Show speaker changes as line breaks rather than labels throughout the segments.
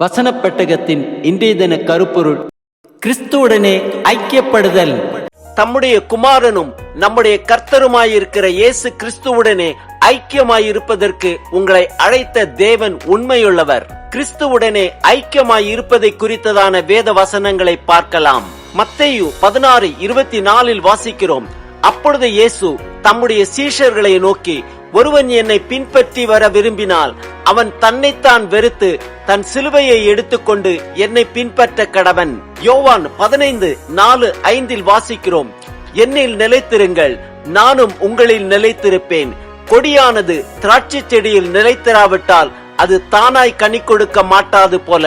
வசன பெட்டகத்தின் இன்றைய தின கருப்பொருள் கிறிஸ்துவுடனே ஐக்கியப்படுதல்.
தம்முடைய குமாரனும் நம்முடைய கர்த்தருமாயிருக்கிற இயேசு கிறிஸ்துவுடனே ஐக்கியமாயிருப்பதற்கு உங்களை அழைத்த தேவன் உண்மையுள்ளவர். கிறிஸ்துவுடனே ஐக்கியமாயிருப்பதை குறித்ததான வேத வசனங்களை பார்க்கலாம். மத்தேயு பதினாறு இருபத்தி நாலில் வாசிக்கிறோம். அப்பொழுது இயேசு தம்முடைய சீஷர்களை நோக்கி ஒருவன் என்னை பின்பற்றி வர விரும்பினால் அவன் தன்னைத்தான் வெறுத்து தன் சிலுவையை எடுத்துக்கொண்டு என்னை பின்பற்ற கடவன். யோவான் பதினைந்து நாலு ஐந்தில் வாசிக்கிறோம். என்னில் நிலைத்திருங்கள் நானும் உங்களில் நிலைத்திருப்பேன். கொடியானது திராட்சை செடியில் நிலைத்திராவிட்டால் அது தானாய் கனி கொடுக்க மாட்டாது போல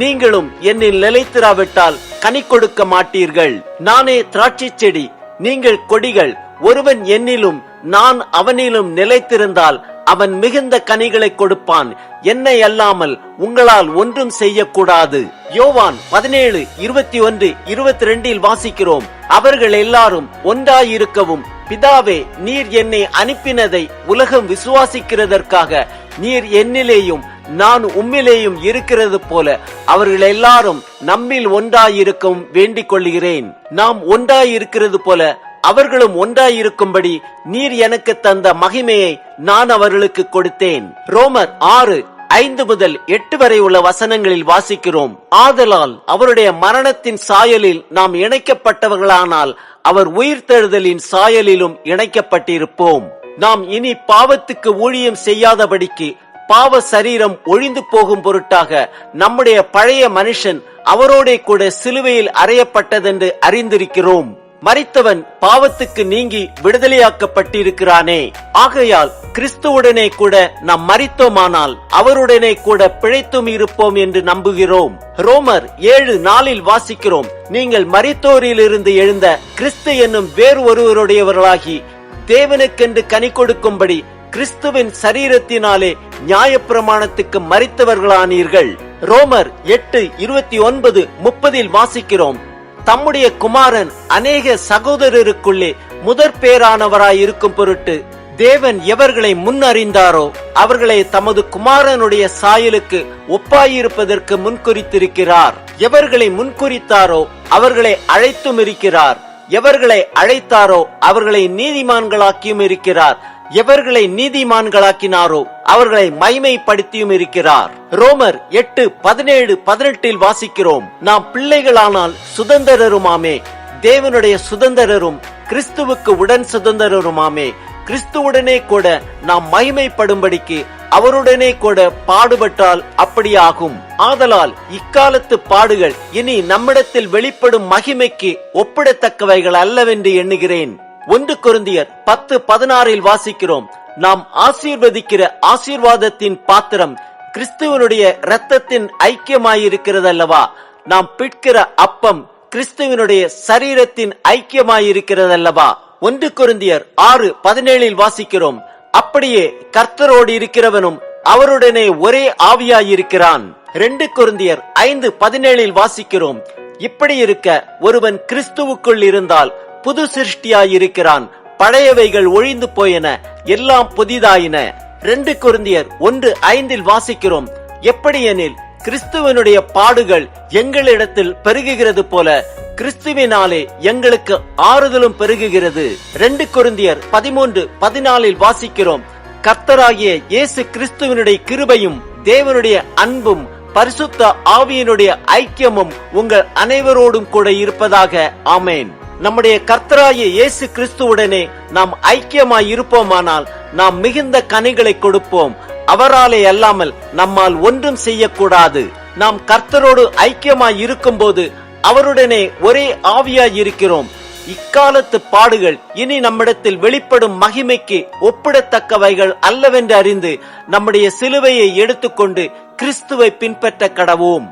நீங்களும் என்னில் நிலைத்திராவிட்டால் கனி கொடுக்க மாட்டீர்கள். நானே திராட்சை செடி நீங்கள் கொடிகள். ஒருவன் என்னிலும் நான் அவனிலும் நிலைத்திருந்தால் அவன் மிகுந்த கனிகளை கொடுப்பான். என்னை அல்லாமல் உங்களால் ஒன்றும் செய்யக்கூடாது. யோவான் பதினேழு இருபத்தி ஒன்று இருபத்தி ரெண்டில் வாசிக்கிறோம். அவர்கள் எல்லாரும் ஒன்றாயிருக்கவும் பிதாவே நீர் என்னை அனுப்பினதை உலகம் விசுவாசிக்கிறதற்காக நீர் என்னிலேயும் நான் உம்மிலேயும் இருக்கிறது போல அவர்கள் எல்லாரும் நம்மில் ஒன்றாயிருக்கவும் வேண்டிக் கொள்கிறேன் நாம் ஒன்றாயிருக்கிறது போல அவர்களும் ஒன்றாயிருக்கும்படி நீர் எனக்கு தந்த மகிமையை நான் அவர்களுக்கு கொடுத்தேன். ரோமர் ஆறு ஐந்து முதல் எட்டு வரை உள்ள வசனங்களில் வாசிக்கிறோம். ஆதலால் அவருடைய மரணத்தின் சாயலில் நாம் இணைக்கப்பட்டவர்களானால் அவர் உயிர்த்தெழுதலின் சாயலிலும் இணைக்கப்பட்டிருப்போம். நாம் இனி பாவத்துக்கு ஊழியம் செய்யாதபடிக்கு பாவ சரீரம் ஒழிந்து போகும் பொருட்டாக நம்முடைய பழைய மனுஷன் அவரோடே கூட சிலுவையில் அறையப்பட்டதென்று அறிந்திருக்கிறோம். மறித்தவன் பாவத்துக்கு நீங்கி விடுதலையாக்கப்பட்டிருக்கிறானே. ஆகையால் கிறிஸ்துவுடனே கூட நாம் மறித்தோமானால் அவருடனே கூட பிழைத்தும் இருப்போம் என்று நம்புகிறோம். ரோமர் ஏழு நாளில் வாசிக்கிறோம். நீங்கள் மறித்தோரிலிருந்து எழுந்த கிறிஸ்து என்னும் வேறு ஒருவருடையவர்களாகி தேவனுக்கென்று கனி கொடுக்கும்படி கிறிஸ்துவின் சரீரத்தினாலே நியாயப்பிரமாணத்துக்கு மறித்தவர்களானீர்கள் ரோமர் எட்டு இருபத்தி ஒன்பது முப்பதில் வாசிக்கிறோம். தம்முடைய குமாரன் அநேக சகோதரருக்குள்ளே முதற் பேரானவராய் இருக்கும் பொருட்டு தேவன் எவர்களை முன் அறிந்தாரோ அவர்களை தமது குமாரனுடைய சாயலுக்கு ஒப்பாயிருப்பதற்கு முன்குறித்திருக்கிறார். எவர்களை முன்குறித்தாரோ அவர்களை அழைத்தும் இருக்கிறார். எவர்களை அழைத்தாரோ அவர்களை நீதிமான்களாக்கியும் இருக்கிறார். எவர்களை நீதிமான்களாக்கினாரோ அவர்களை மைமைப்படுத்தியும் இருக்கிறார். ரோமர் எட்டு பதினேழு பதினெட்டில் வாசிக்கிறோம் நாம் பிள்ளைகளானால் சுதந்திரருமாமே தேவனுடைய சுதந்திரரும் கிறிஸ்துவுக்கு உடன் சுதந்திரருமாமே கிறிஸ்துவுடனே கூட நாம் மகிமைப்படும்படிக்கு அவருடனே கூட பாடுபட்டால் அப்படியாகும். ஆதலால் இக்காலத்து பாடுகள் இனி நம்மிடத்தில் வெளிப்படும் மகிமைக்கு ஒப்பிடத்தக்கவைகள் அல்லவென்று எண்ணுகிறேன். ஒன்று கொருந்தியர் பத்து பதினாறில் வாசிக்கிறோம். நாம் ஆசீர்வதிக்கிற ஆசீர்வாதத்தின் பாத்திரம் கிறிஸ்துவனுடைய இரத்தத்தின் ஐக்கியமாயிருக்கிறதல்லவா? நாம் பிற்கிற அப்பம் கிறிஸ்துவனுடைய சரீரத்தின் ஐக்கியமாயிருக்கிறதல்லவா? ஒன்று கொருந்தியர் ஆறு பதினேழில் வாசிக்கிறோம். அப்படியே கர்த்தரோடு இருக்கிறவனும் அவருடனே ஒரே ஆவியாயிருக்கிறான். ரெண்டு கொருந்தியர் ஐந்து பதினேழில் வாசிக்கிறோம். இப்படி இருக்க ஒருவன் கிறிஸ்துவுக்குள் இருந்தால் புது சிருஷ்டியாயிருக்கிறான். பழையவைகள் ஒழிந்து போயின எல்லாம் புதிதாயின. ரெண்டு குருந்தியர் ஒன்று ஐந்தில் வாசிக்கிறோம். எப்படியெனில் கிறிஸ்துவனுடைய பாடுகள் எங்களிடத்தில் பெருகுகிறது போல கிறிஸ்துவினாலே எங்களுக்கு ஆறுதலும் பெருகுகிறது. ரெண்டு குருந்தியர் பதிமூன்று பதினாலில் வாசிக்கிறோம். கர்த்தராகிய இயேசு கிறிஸ்துவனுடைய கிருபையும் தேவனுடைய அன்பும் பரிசுத்த ஆவியினுடைய ஐக்கியமும் உங்கள் அனைவரோடும் கூட இருப்பதாக. ஆமேன். நம்முடைய கர்த்தராய இயேசு கிறிஸ்துவுடனே நாம் ஐக்கியமாய் இருப்போமானால் நாம் மிகுந்த கனிகளை கொடுப்போம். அவராலே அல்லாமல் நம்மால் ஒன்றும் செய்யக்கூடாது. நாம் கர்த்தரோடு ஐக்கியமாய் இருக்கும்போது அவருடனே ஒரே ஆவியாய் இருக்கிறோம் இக்காலத்து பாடுகள் இனி நம்மிடத்தில் வெளிப்படும் மகிமைக்கு ஒப்பிடத்தக்கவைகள் அல்லவென்று அறிந்து நம்முடைய சிலுவையை எடுத்துக்கொண்டு கிறிஸ்துவை பின்பற்ற கடவோம்.